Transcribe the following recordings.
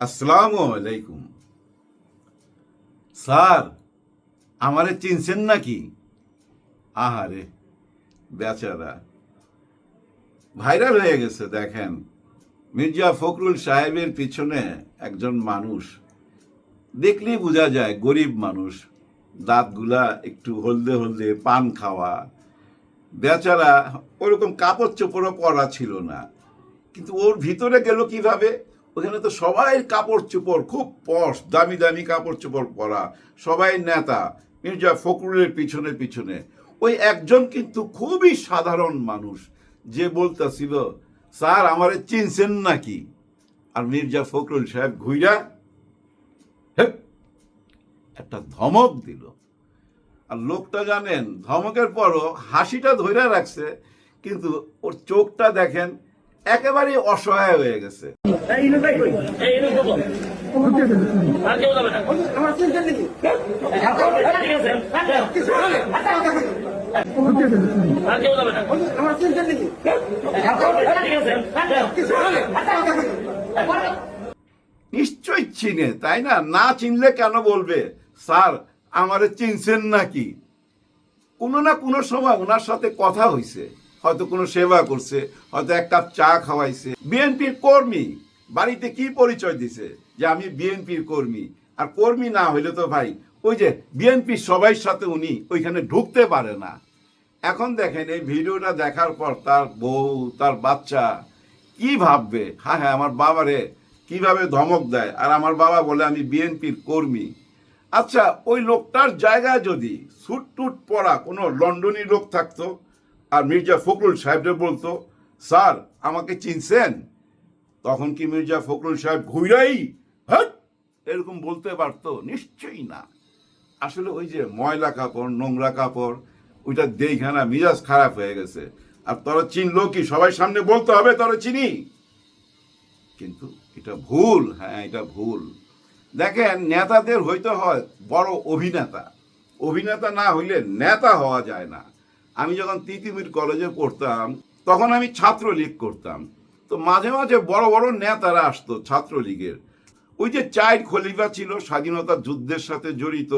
আসসালামু আলাইকুম। স্যার, আমারে চিনছেন নাকি? আহারে, বেচারা। ভাইরাল হয়ে গেছে, দেখেন। মির্জা ফখরুল সাহেবের পিছনে একজন মানুষ। দেখলেই বোঝা যায় গরিব মানুষ। দাঁতগুলা একটু হলদে হলদে পান খাওয়া। বেচারা ওরকম কাপড় চোপড়ও পরা ছিল না। কিন্তু ওর ভিতরে গেল কীভাবে? ওখানে তো সবাই কাপড় চোপড়, খুব পশ, দামি দামি কাপড় চোপড় পরা, সবাই নেতা, মির্জা ফখরুলের পিছনে পিছনে। ওই একজন কিন্তু খুবই সাধারণ মানুষ, যে বলতেছিল, স্যার, আমারে চিনছেন নাকি? আর মির্জা ফখরুল সাহেব ঘুইরা একটা ধমক দিল। আর লোকটা জানেন, ধমকের পরও হাসিটা ধরে রাখছে, কিন্তু ওর চোখটা দেখেন একেবারে অসহায় হয়ে গেছে। এই ইনু ভাই কই এই ইনু কত আর কেউ যাবে না। আমার চিন্তা নেই ঠিক আছে আর কেউ যাবে না। আমার চিন্তা নেই ঠিক আছে নিশ্চয়ই চিনে তাই না? না চিনলে কেন বলবে? স্যার আমারে চিনছেন নাকি? কোনো না কোনো সময় ওনার সাথে কথা হইছে। হয়তো কোনো সেবা করছে, হয়তো এক কাপ চা খাওয়াইছে। বিএনপির কর্মী, বাড়িতে কি পরিচয় দিছে? যে আমি বিএনপির কর্মী। আর কর্মী না হইলে তো ভাই, ওই যে বিএনপির সবাই সাথে উনি ওইখানে ঢুকতে পারে না। এখন দেখেন এই ভিডিওটা দেখার পর তার বউ, তার বাচ্চা কি ভাববে? হ্যাঁ হ্যাঁ আমার বাবারে কীভাবে ধমক দেয়? আর আমার বাবা বলে, আমি বিএনপির কর্মী। আচ্ছা ওই লোকটার জায়গায় যদি সুট টুট পরা কোনো লন্ডনী লোক থাকতো আর মির্জা ফখরুল সাহেবরে বলতো, স্যার, আমাকে চিনছেন? তখন কি মির্জা ফখরুল সাহেব ঘুরাই হ্যাঁ? এরকম বলতে পারতো, নিশ্চয়ই না। আসলে ওই যে ময়লা কাপড়, নোংরা কাপড়, ওইটা দেখে না মিজাজ খারাপ হয়ে গেছে। আর তোরা চিনলো কি? সবাই সামনে বলতে হবে, তোরা চিনি? কিন্তু এটা ভুল হ্যাঁ এটা ভুল। দেখেন, নেতাদের হইতে হয় বড় অভিনেতা। অভিনেতা না হইলে নেতা হওয়া যায় না। আমি যখন তিতিমির কলেজে পড়তাম, তখন আমি ছাত্রলীগ করতাম। তো মাঝে মাঝে বড় বড় নেতারা আসতো ছাত্রলীগের। ওই যে চাইল্ড খলিফা ছিল, স্বাধীনতা যুদ্ধের সাথে জড়িত,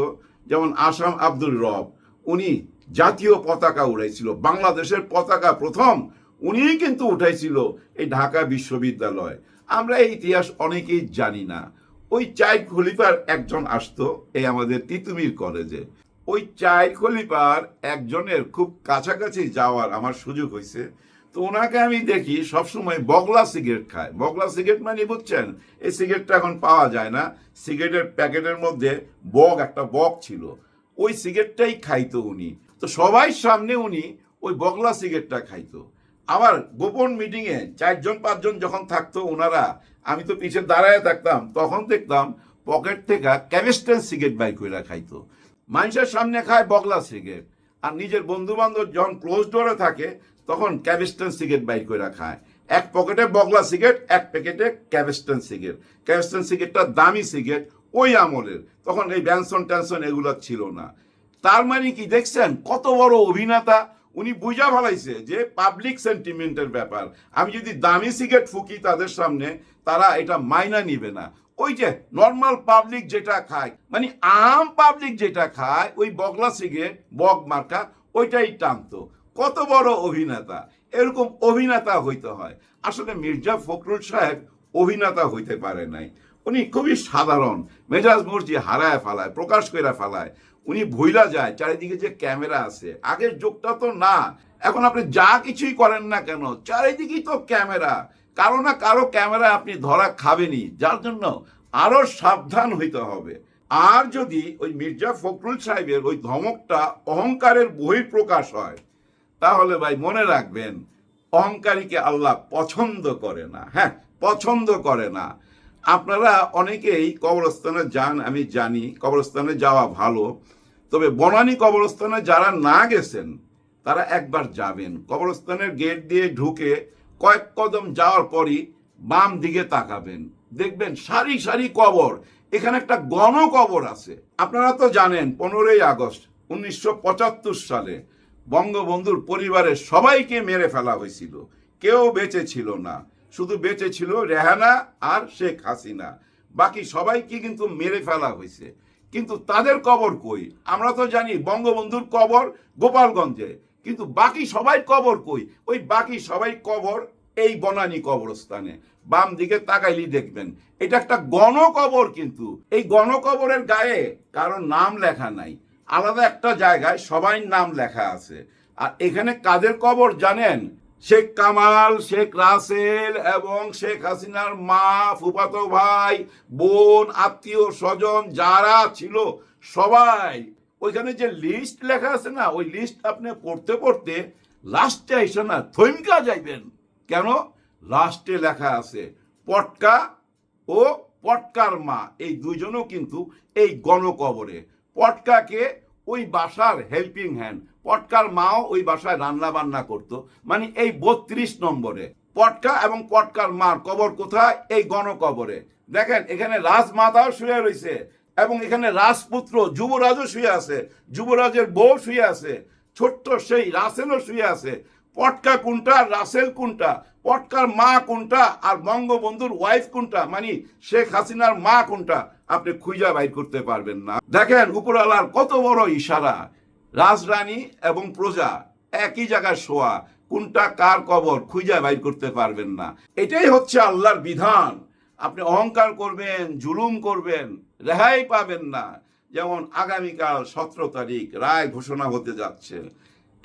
যেমন আসাম আব্দুল রব, উনি জাতীয় পতাকা উড়াইছিল, বাংলাদেশের পতাকা প্রথম, উনিই কিন্তু উঠাইছিল এই ঢাকা বিশ্ববিদ্যালয়। আমরা এই ইতিহাস অনেকেই জানি না। ওই চাইল্ড খলিফার একজন আসতো, এই আমাদের তিতুমির কলেজে ওই চাইল্ড খলিফার একজনের খুব কাছাকাছি যাওয়ার আমার সুযোগ হয়েছে তো ওনাকে আমি দেখি সবসময় বগলা সিগারেট খায়। বগলা সিগারেট মানে বুঝছেন, এই সিগারেটটা এখন পাওয়া যায় না। সিগারেটের প্যাকেটের মধ্যে বগ, একটা বগ ছিল। ওই সিগারেটটাই খাইতো উনি। তো সবাই সামনে উনি ওই বগলা সিগারেটটা খাইতো। আবার গোপন মিটিংয়ে চারজন, পাঁচজন যখন থাকতো ওনারা, আমি তো পিছিয়ে দাঁড়ায় থাকতাম, তখন দেখতাম পকেট থেকে ক্যামিস্টেল সিগারেট বাইক করে খাইতো। মানুষের সামনে খায় বগলা সিগারেট। আর নিজের বন্ধু বান্ধব যখন ক্লোজ ডোরে থাকে, তখন ক্যাভিস্টন সিগারেট বাই করে খায়। এক পকেটে বগলা সিগারেট, এক প্যাকেটে ক্যাভিস্টন সিগারেট। ক্যাভিস্টন সিগারেটটা দামি সিগারেট, ওই আমলের। তখন এই ব্যানসন ট্যানসন এগুলো ছিল না। তার মানে কি দেখছেন? কত বড় অভিনেতা, উনি বুঝা ফেলাইছে যে পাবলিক সেন্টিমেন্টের ব্যাপার। আমি যদি দামি সিগারেট ফুকি তাদের সামনে, তারা এটা মাইনা নিবে না। ওই যে নর্মাল পাবলিক যেটা খায় মানে আম পাবলিক যেটা খায়, ওই বগলা সিগারেট বগ মার্কা, ওইটাই টানতো। কত বড় অভিনেতা? এরকম অভিনেতা হইতে হয়। আসলে মির্জা ফখরুল সাহেব অভিনেতা হইতে পারে নাই। উনি খুবই সাধারণ, মেজাজ মর্জি হারায় ফেলায়, প্রকাশ করে ফেলায়। উনি ভুইলা যায়, চারিদিকে যে ক্যামেরা আছে। আগের যুগটা তো না, এখন আপনি যা কিছুই করেন না কেন, চারিদিকেই তো ক্যামেরা। কারও না কারও ক্যামেরা আপনি ধরা খাবেনই, যার জন্য আরও সাবধান হইতে হবে। আর যদি ওই মির্জা ফখরুল সাহেবের ওই ধমকটা অহংকারের বহিঃপ্রকাশ হয়, তাহলে ভাই মনে রাখবেন, অহংকারীকে আল্লাহ পছন্দ করে না। হ্যাঁ পছন্দ করে না। আপনারা অনেকেই কবরস্থানে যান, আমি জানি, কবরস্থানে যাওয়া ভালো। তবে বনানী কবরস্থানে যারা না গেছেন, তারা একবার যাবেন। কবরস্থানের গেট দিয়ে ঢুকে কয়েক কদম যাওয়ার পরই বাম দিকে তাকাবেন। দেখবেন সারি সারি কবর। এখানে একটা গণ কবর আছে। আপনারা তো জানেন, পনেরোই আগস্ট উনিশশো পঁচাত্তর সালে বঙ্গবন্ধুর পরিবারের সবাইকে মেরে ফেলা হয়েছিল। কেউ বেঁচে ছিল না। শুধু বেঁচে ছিল রেহানা আর শেখ হাসিনা। বাকি সবাইকে কিন্তু মেরে ফেলা হয়েছে। কিন্তু তাদের কবর কই? আমরা তো জানি বঙ্গবন্ধুর কবর গোপালগঞ্জে। কিন্তু বাকি সবাই কবর কই? ওই বাকি সবাই কবর এই বনানী কবরস্থানে। বাম দিকে তাকাইলি দেখবেন, এটা একটা গণকবর কিন্তু। এই গণকবরের গায়ে কারও নাম লেখা নাই। আলাদা একটা জায়গায় সবাই নাম লেখা আছে। আর এখানে কাদের কবর জানেন? শেখ কামাল, শেখ রাসেল এবং শেখ হাসিনার মা, ফুফাতো ভাই, বোন আত্মীয় স্বজন যারা ছিল, সবাই ওইখানে যে লিস্ট লেখা আছে না, ওই লিস্ট আপনি পড়তে পড়তে লাস্টে এসে না থমকা যাইবেন। কেন? লাস্টে লেখা আছে, পটকা ও পটকার মা। এই দুইজনও কিন্তু এই গণকবরে। পটকাকে ওই বাসার হেল্পিং হ্যান্ড পটকার মাও ওই বাসায় রান্না বান্না করতো। মানে এই বত্রিশ নম্বরে। পটকা এবং পটকার মার কবর কোথায়? এই গণকবরে। দেখেন, এখানে রাজমাতাও শুয়ে রয়েছে এবং এখানে রাজপুত্র যুবরাজও শুয়ে আছে, যুবরাজের বউ শুয়ে আছে, ছোট্ট সেই রাসেলও শুয়ে আছে। পটকা কোনটা, রাসেল কোনটা, পটকার মা কোনটা, আর বঙ্গবন্ধুর ওয়াইফ কোনটা মানে শেখ হাসিনার মা কোনটা, আপনি খুঁজা বাইর করতে পারবেন না। দেখেন, উপরওয়ালার কত বড় ইশারা। রাজরানী এবং প্রজা, একই জায়গায় শোয়া, কোনটা কার কবর, খুঁজা বাইর করতে পারবেন না। এটাই হচ্ছে আল্লাহর বিধান। আপনি অহংকার করবেন, জুলুম করবেন রেহাই পাবেন না। যেমন আগামীকাল সতেরো তারিখ রায় ঘোষণা হতে যাচ্ছে।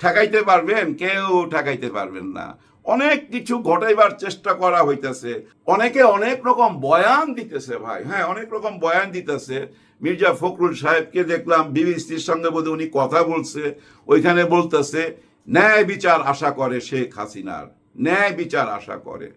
ঠেকাইতে পারবেন, কেউ ঠেকাইতে পারবেন না। অনেক কিছু ঘটাইবার চেষ্টা করা হইতেছে। অনেকে অনেক রকম বয়ান দিতেছে ভাই। হ্যাঁ অনেক রকম বয়ান দিতেছে। মির্জা ফখরুল সাহেবকে দেখলাম বিবিসির সঙ্গে বোধহয় উনি কথা বলছে। ওইখানে বলতেছে, ন্যায় বিচার আশা করে শেখ হাসিনার। ন্যায় বিচার আশা করে।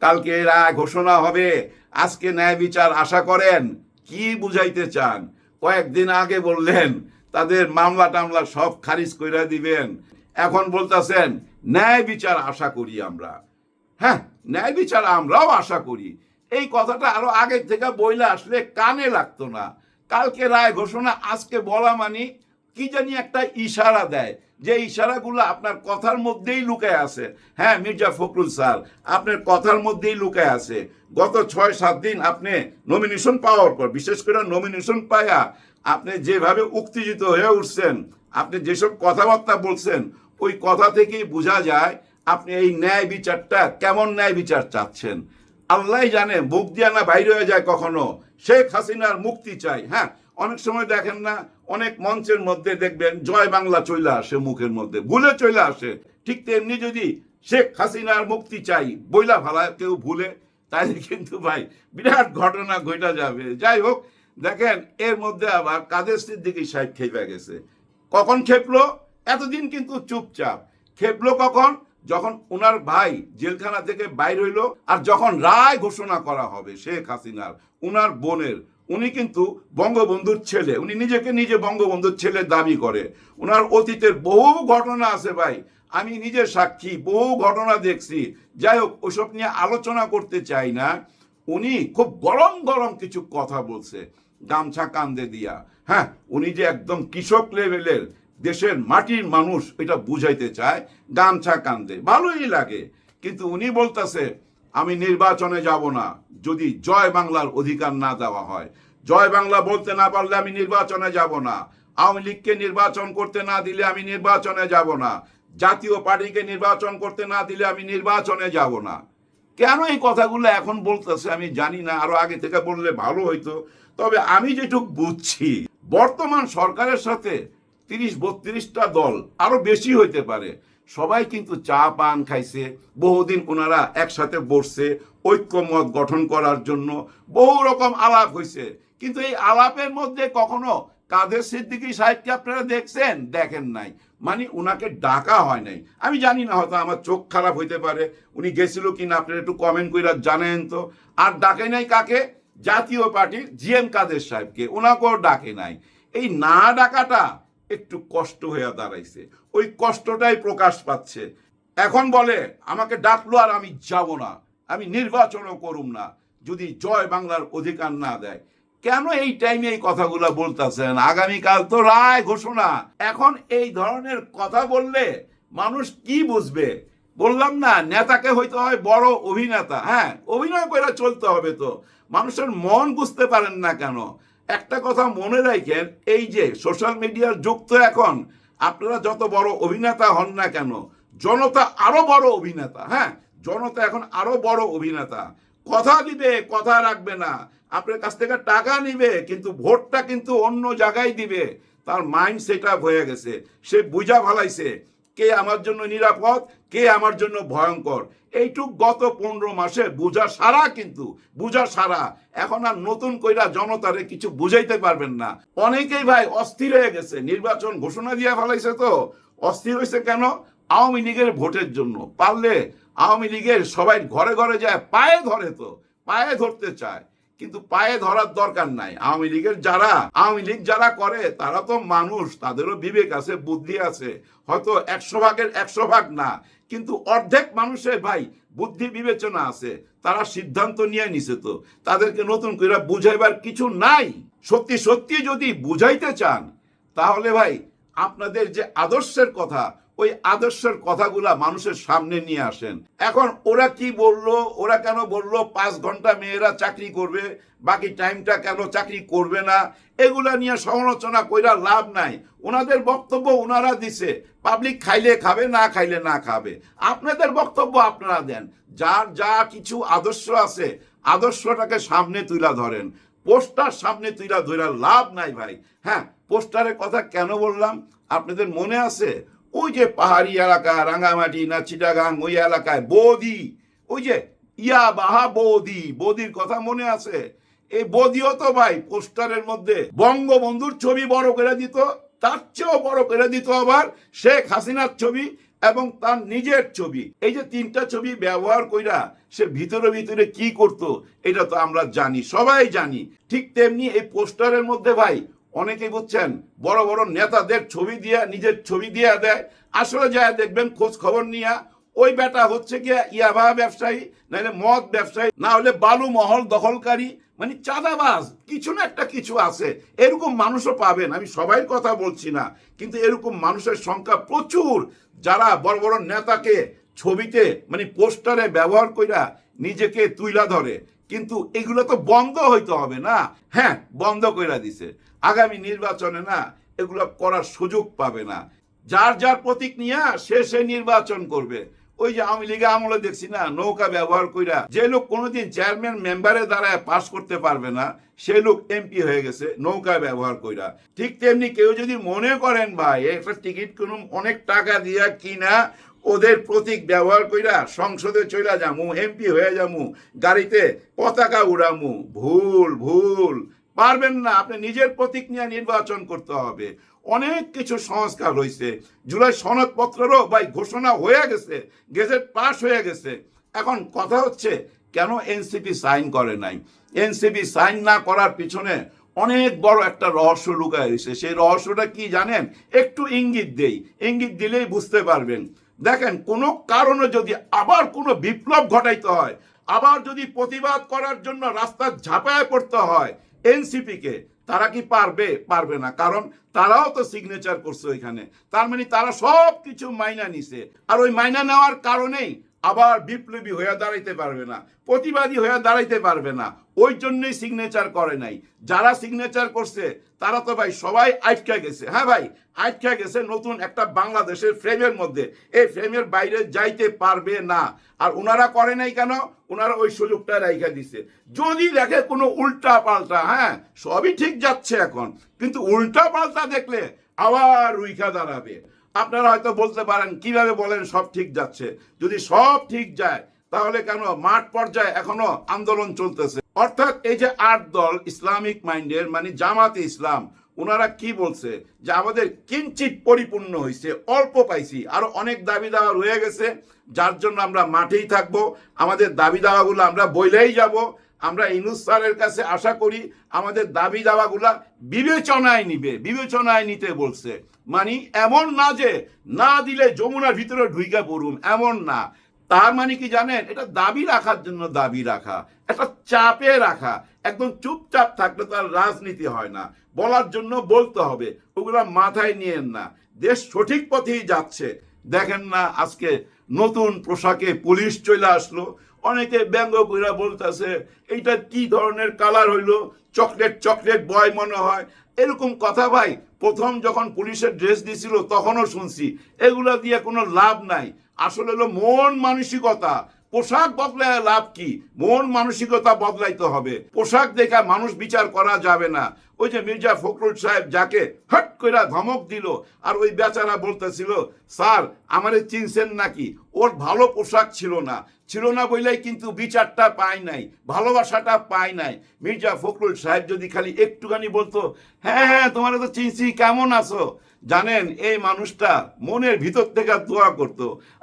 কালকে রায় ঘোষণা হবে। আজকে ন্যায় বিচার আশা করেন। কি বুঝাইতে চান? কয়েকদিন আগে বললেন, তাদের মামলা টামলা সব খারিজ করে দিবেন। এখন বলতেছেন, ন্যায় বিচার আশা করি আমরা। হ্যাঁ ন্যায় বিচার আমরাও আশা করি। এই কথাটা আরও আগের থেকে বইলে আসলে কানে লাগতো না। কালকে রায় ঘোষণা, আজকে বলা মানে কি জানি একটা ইশারা দেয়, যে ইশারাগুলো আপনার কথার মধ্যেই লুকায় আছে। হ্যাঁ মির্জা ফখরুল স্যার, আপনার কথার মধ্যেই লুকায় আছে। গত ছয়, সাত দিন আপনি নমিনেশন পাওয়ার পর বিশেষ করে নমিনেশন পায়া, আপনি যেভাবে উত্তেজিত হয়ে উঠছেন, আপনি যেসব কথাবার্তা বলছেন, ওই কথা থেকেই বোঝা যায় আপনি এই ন্যায় বিচারটা কেমন ন্যায় বিচার চাচ্ছেন। আল্লাহ জানে, মুখ দিয়ে না বাইরে হয়ে যায় কখনো। শেখ হাসিনার মুক্তি চাই হ্যাঁ? অনেক সময় দেখেন না অনেক মঞ্চের মধ্যে দেখবেন জয় বাংলা চলে আসে মুখের মধ্যে। ভুলে চলে আসে। ঠিক তেমনি যদি শেখ হাসিনার মুক্তি চাই, বইলা ভালা কেউ ভুলে, তাইলে কিন্তু ভাই বিরাট ঘটনা ঘটা যাবে। যাই হোক, দেখেন, এর মধ্যে আবার কাদের সিদ্দিকি সাহেব খেপে গেছে। কখন খেপলো? এতদিন কিন্তু চুপচাপ। খেপলো কখন? যখন ওনার ভাই জেলখানা থেকে বাইর হইল, আর যখন রায় ঘোষণা করা হবে শেখ হাসিনার ওনার বোনের উনি কিন্তু বঙ্গবন্ধুর ছেলে। উনি নিজেকে নিজে বঙ্গবন্ধুর ছেলে দাবি করে। ওনার অতীতের বহু ঘটনা আছে ভাই। আমি নিজে সাক্ষী, বহু ঘটনা দেখছি। যাই হোক, ওসব নিয়ে আলোচনা করতে চাই না। উনি খুব গরম গরম কিছু কথা বলছে, গামছা কান্দে দিয়া। হ্যাঁ উনি যে একদম কৃষক লেভেলের, দেশের মাটির মানুষ, এটা বুঝাইতে চায়, গামছা কান্দে। ভালোই লাগে। কিন্তু উনি বলতেছে আমি নির্বাচনে যাব না। যদি জয় বাংলার অধিকার না দেওয়া হয়। জয় বাংলা বলতে না পারলে আমি নির্বাচনে যাব না। আওয়ামী লীগকে নির্বাচন করতে না দিলে আমি নির্বাচনে যাব না। জাতীয় পার্টিকে নির্বাচন করতে না দিলে আমি নির্বাচনে যাব না। কেন এই কথাগুলো এখন বলতেছে আমি জানি না, আরও আগে থেকে বললে ভালো হইতো। তবে আমি যেটুক বুঝছি, বর্তমান সরকারের সাথে তিরিশ বত্রিশটা দল আরও বেশি হইতে পারে। সবাই কিন্তু চা পান খাইছে, বহুদিন ওনারা একসাথে বসছে ঐক্যমত গঠন করার জন্য, বহু রকম আলাপ হয়েছে কিন্তু এই আলাপের মধ্যে কখনো কাদের সিদ্দিকী সাহেবকে আপনারা দেখছেন? দেখেন নাই। মানে উনাকে ডাকা হয় নাই। আমি জানি না, হয়তো আমার চোখ খারাপ হইতে পারে। উনি গেছিল কি না আপনারা একটু কমেন্ট করে জানেন তো। আর ডাকে নাই কাকে? জাতীয় পার্টির জিএম কাদের সাহেবকে। ওনাকেও ডাকে নাই। এই না ডাকাটা একটু কষ্ট হয়ে দাঁড়াইছে। ওই কষ্টটাই প্রকাশ পাচ্ছে। এখন বলে, আমাকে ডাকলো আর আমি যাব না। আমি নির্বাচনও করুম না। যদি জয় বাংলার অধিকার না দেয়। কেন এই টাইমে এই কথাগুলো বলতেছেন? আগামীকাল তো রায় ঘোষণা। এখন এই ধরনের কথা বললে মানুষ কি বুঝবে? বললাম না, নেতাকে হইতে হয় বড় অভিনেতা। হ্যাঁ অভিনয় করে চলতে হবে তো। মানুষের মন বুঝতে পারেন না কেন? একটা কথা মনে রাখেন, এই যে সোশ্যাল মিডিয়ার যুগ তো এখন, আপনারা যত বড় অভিনেতা হন না কেন, জনতা আরও বড় অভিনেতা হ্যাঁ? জনতা এখন আরও বড় অভিনেতা। কথা দিবে, কথা রাখবে না। আপনার কাছ থেকে টাকা নিবে, কিন্তু ভোটটা কিন্তু অন্য জায়গায় দিবে। তার মাইন্ড সেট হয়ে গেছে। সে বুঝা ভালাইছে কে আমার জন্য নিরাপদ, কে আমার জন্য ভয়ঙ্কর। এইটুক গত পনেরো মাসে বুঝা সারা কিন্তু, বুঝা সারা। এখন আর নতুন কইরা জনতারে কিছু বুঝাইতে পারবেন না। অনেকেই ভাই অস্থির হয়ে গেছে, নির্বাচন ঘোষণা দিয়া ফেলাইছে তো। অস্থির হয়েছে কেন? আওয়ামী লীগের ভোটের জন্য। পারলে আওয়ামী লীগের সবাই ঘরে ঘরে যায়, পায়ে ধরে তো, পায়ে ধরতে চায়। কিন্তু পায়ে ধরার দরকার নাই। আওয়ামী লীগের যারা, আওয়ামী লীগ যারা করে, তারা তো মানুষ, তাদেরও বিবেক আছে, বুদ্ধি আছে। হয়তো একশো ভাগের একশো ভাগ না, কিন্তু অর্ধেক মানুষের ভাই বুদ্ধি বিবেচনা আছে, তারা সিদ্ধান্ত নিয়ে নিছে তো। তাদেরকে নতুন করে বুঝাইবার কিছু নাই। সত্যি সত্যি যদি বুঝাইতে চান, তাহলে ভাই, আপনাদের যে আদর্শের কথা ওই আদর্শের কথাগুলা মানুষের সামনে নিয়ে আসেন। এখন ওরা কি বলল? ওরা কেন বলল পাঁচ ঘণ্টা মেয়েরা চাকরি করবে, বাকি টাইমটা কেন চাকরি করবে না? এগুলা নিয়ে সমালোচনা কইরা লাভ নাই। ওনাদের বক্তব্য ওনারা দিছে, পাবলিক খাইলে খাবে, না খাইলে না খাবে। আপনাদের বক্তব্য আপনারা দেন। যার যা কিছু আদর্শ আছে, আদর্শটাকে সামনে তুলা ধরেন। পোস্টার সামনে তুইলা ধইরা লাভ নাই ভাই। হ্যাঁ পোস্টারের কথা কেন বললাম? আপনাদের মনে আছে? ওই যে পাহাড়ি এলাকা রাঙ্গামাটি না চিটাগাং, ওই এলাকায় বৌদি, ওই যে ইয়া বাহা বৌদি, বৌদির কথা মনে আছে? এই বৌদিও তো ভাই পোস্টারের মধ্যে বঙ্গবন্ধুর ছবি বড় করে দিত, তার চেয়েও বড় করে দিত আবার শেখ হাসিনার ছবি এবং তার নিজের ছবি। এই যে তিনটা ছবি ব্যবহার কইরা সে ভিতরে ভিতরে কি করত, এটা তো আমরা জানি, সবাই জানি। ঠিক তেমনি এই পোস্টারের মধ্যে ভাই অনেকেই বুঝছেন, বড় বড় নেতাদের ছবি দিয়া, নিজের ছবি দিয়া দেয়। আসলে যা দেখবেন, খোঁজ খবর নিয়া, ওই বেটা হচ্ছে কি ইয়াবা ব্যবসায়ী নাহলে মদ ব্যবসায়ী, না হলে বালু মহল দখলকারী মানে চাঁদাবাজ, কিছু না একটা কিছু আছে। এরকম মানুষও পাবেন, আমি সবাই কথা বলছি না, কিন্তু এরকম মানুষের সংখ্যা প্রচুর। যারা বড় বড় নেতাকে ছবিতে মানে পোস্টারে ব্যবহার কইরা নিজেকে তুইলা ধরে। কিন্তু এগুলো তো বন্ধ হইতে হবে না। হ্যাঁ বন্ধ কইরা দিছে। আগামী নির্বাচনে না এগুলো করার সুযোগ পাবে না। যার যার প্রতীক নিয়ে সে সে নির্বাচন করবে। ওই যে আওয়ামী লীগে আমলে দেখছি না, নৌকা ব্যবহার কইরা যে লোক কোনোদিন চেয়ারম্যান মেম্বারে দ্বারায় পাশ করতে পারবে না, সে লোক এমপি হয়ে গেছে, নৌকা ব্যবহার কইরা। ঠিক তেমনি কেউ যদি মনে করেন ভাই, একটা টিকিট কোন অনেক টাকা দিয়া কিনা ওদের প্রতীক ব্যবহার কইরা সংসদে চইলা যামু, এমপি হয়ে যামু, গাড়িতে পতাকা উড়ামু। ভুল ভুল। পারবেন না, আপনি নিজের প্রতীক নিয়ে নির্বাচন করতে হবে। অনেক কিছু সংস্কার হয়েছে জুলাই সনদপত্রেরও ভাই ঘোষণা হয়ে গেছে, গেজেট পাস হয়ে গেছে। এখন কথা হচ্ছে, কেন এনসিপি সাইন করে নাই? এনসিপি সাইন না করার পিছনে অনেক বড় একটা রহস্য লুকায় রয়েছে। সেই রহস্যটা কি জানেন? একটু ইঙ্গিত দেই। ইঙ্গিত দিলেই বুঝতে পারবেন। দেখেন, কোনো কারণে যদি আবার কোনো বিপ্লব ঘটাইতে হয়, আবার যদি প্রতিবাদ করার জন্য রাস্তা ঝাঁপায় পড়তে হয় এনসিপিকে, তারা কি পারবে? পারবে না। কারণ তারাও তো সিগনেচার করছে ওইখানে। তার মানে তারা সব কিছু মাইনা নিছে। আর ওই মাইনা নেওয়ার কারণেই আবার বিপ্লবী হয়ে দাঁড়াইতে পারবে না, প্রতিবাদী হয়ে দাঁড়াইতে পারবে না, ওই জন্যই সিগনেচার করে নাই। যারা সিগনেচার করছে, তারা তো ভাই সবাই আটকা গেছে। হ্যাঁ ভাই, আটকা গেছে নতুন একটা বাংলাদেশের ফ্রেমের মধ্যে। এই ফ্রেমের বাইরে যাইতে পারবে না। আর ওনারা করে নাই কেন? ওনারা ওই সুযোগটা রাইখা দিছে। যদি দেখে কোনো উল্টা পাল্টা হ্যাঁ সবই ঠিক যাচ্ছে এখন। কিন্তু উল্টা পাল্টা দেখলে আবার রুইখা দাঁড়াবে। আপনারা হয়তো বলতে পারেন, কীভাবে বলেন সব ঠিক যাচ্ছে? যদি সব ঠিক যায়, তাহলে কেন মাঠ পর্যায়ে এখনও আন্দোলন চলতেছে? অর্থাৎ এই যে আট দল ইসলামিক মাইন্ডের মানে জামাতে ইসলাম ওনারা কি বলছে? যে আমাদের কিঞ্চিত পরিপূর্ণ হয়েছে অল্প পাইছি, আরও অনেক দাবি দাওয়া রয়ে গেছে, যার জন্য আমরা মাঠেই থাকব, আমাদের দাবি দাওয়াগুলো আমরা বইলেই যাব আমরা ইনুস স্যারের কাছে আশা করি আমাদের দাবি দাওয়াগুলা বিবেচনায় নিবে, বিবেচনায় নিতে বলছে। মানে এমন না যে না দিলে যমুনার ভিতরে ঢুইকা পড়ুম, এমন না। তার মানে কি জানেন? এটা দাবি রাখার জন্য দাবি রাখা একটা চাপে রাখা। একদম চুপচাপ থাকলে তার রাজনীতি হয় না। বলার জন্য বলতে হবে, ওগুলা মাথায় নিয়েন না। দেশ সঠিক পথেই যাচ্ছে। দেখেন না, আজকে নতুন পোশাকে পুলিশ চলে আসলো অনেকে ব্যঙ্গ করে বলতেছে, এইটা কি ধরনের কালার হইল? চকলেট চকলেট বয় মনে হয়। এরকম কথা ভাই, প্রথম যখন পুলিশের ড্রেস দিছিল তখনও শুনছি। এগুলা দিয়ে কোনো লাভ নাই। আসলে হলো মন মানসিকতা। পোশাক বদলায় লাভ কি? মন মানসিকতা বদলাইতে হবে। পোশাক দেখা মানুষ বিচার করা যাবে না। ওই যে মির্জা ফখরুল সাহেব যাকে হট কইরা ধমক দিল, আর ওই বেচারা বলতেছিল, স্যার, আমারে চিনছেন নাকি? ওর ভালো পোশাক ছিল না। ছিল না বইলাই কিন্তু বিচারটা পায় নাই, ভালোবাসাটা পায় নাই। মির্জা ফখরুল সাহেব যদি খালি একটুখানি বলতো হ্যাঁ হ্যাঁ তোমার তো চিনছি, কেমন আছো? জানেন, এই মানুষটা মনের ভিতর থেকে দোয়া করত।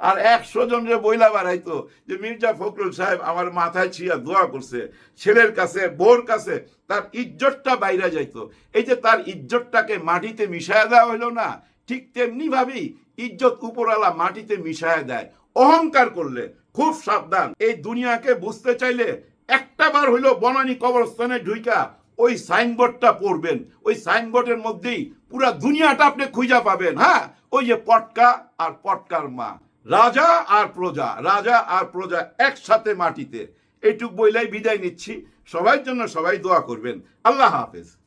আর একশো জনের বইলা বাড়াইতো যে, মির্জা ফখরুল সাহেব আমার মাথায় ছিয়া দোয়া করছে। ছেলের কাছে বোর কাছে তার ইজ্জতটা বাইরে যাইতো। এই যে তার ইজ্জতটাকে মাটিতে মিশায় দেওয়া হইল না, ঠিক তেমনি ভাবেই ইজ্জত উপরালা মাটিতে মিশায় দেয়। অহংকার করলে খুব সাবধান। এই দুনিয়াকে বুঝতে চাইলে একটা বার হইল বনানী কবরস্থানে ঢুইকা ওই সাইনবোর্ডটা পড়বেন। ওই সাইনবোর্ডের মধ্যেই পুরো দুনিয়াটা আপনি খুঁজা পাবেন হ্যাঁ? ওই যে পটকা আর পটকার মা। রাজা আর প্রজা, রাজা আর প্রজা একসাথে মাটিতে। এইটুক বইলাই বিদায় নিচ্ছি। সবার জন্য সবাই দোয়া করবেন। আল্লাহ হাফেজ।